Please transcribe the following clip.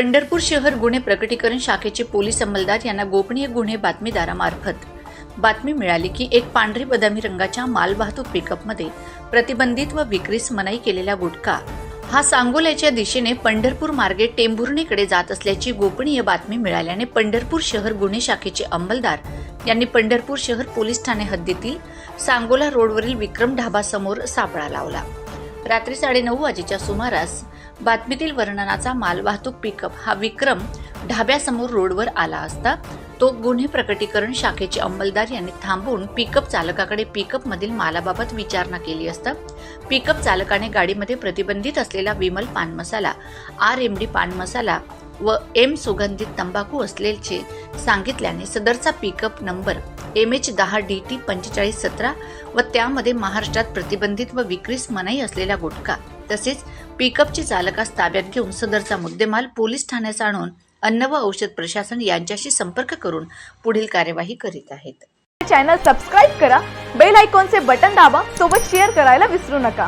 पंढरपूर शहर गुन्हे प्रकटीकरण शाखेचे पोलीस अंमलदार यांना गोपनीय गुन्हे बातमीदारामार्फत. बातमी मिळाली की एक पांढरी बदामी रंगाच्या मालवाहतूक पिकअपमध्ये प्रतिबंधित व विक्रीस मनाई केलेला गुटखा. हा सांगोल्याच्या दिशेने पंढरपूर मार्गे टेंभुर्णीकडे जात असल्याची गोपनीय बातमी मिळाल्याने पंढरपूर शहर गुन्हे शाखेचे अंमलदार यांनी पंढरपूर शहर पोलीस ठाणे हद्दीतील सांगोला रोडवरील विक्रम ढाबा समोर सापळा लावला. रात्री साडेनऊ वाजेच्या सुमारास बातमीतील वर्णनाचा मालवाहतूक पिकअप हा विक्रम ढाब्यासमोर रोडवर आला असता तो गुन्हे प्रकटीकरण शाखेचे अंमलदार यांनी थांबवून पिकअप चालकाकडे पिकअप मधील मालाबाबत विचारणा केली असता पिकअप चालकाने गाडीमध्ये प्रतिबंधित असलेला विमल पान मसाला आर एम डी पान मसाला व एम सुगंधित तंबाखू असल्याचे सांगितल्याने सदरचा पिकअप नंबर एम एच दहा डी टी पंचेचाळीस सतरा व त्यामध्ये महाराष्ट्रात प्रतिबंधित व विक्रीस मनाई असलेला गुटखा तसेच पिकअपचे चालकास ताब्यात घेऊन सदरचा मुद्देमाल पोलीस ठाण्यास आणून अन्न व औषध प्रशासन यांच्याशी संपर्क करून पुढील कार्यवाही करीत आहेत. चॅनल सबस्क्राईब करा बेल आयकॉनचे बटन दाबा सोबत शेअर करायला विसरू नका.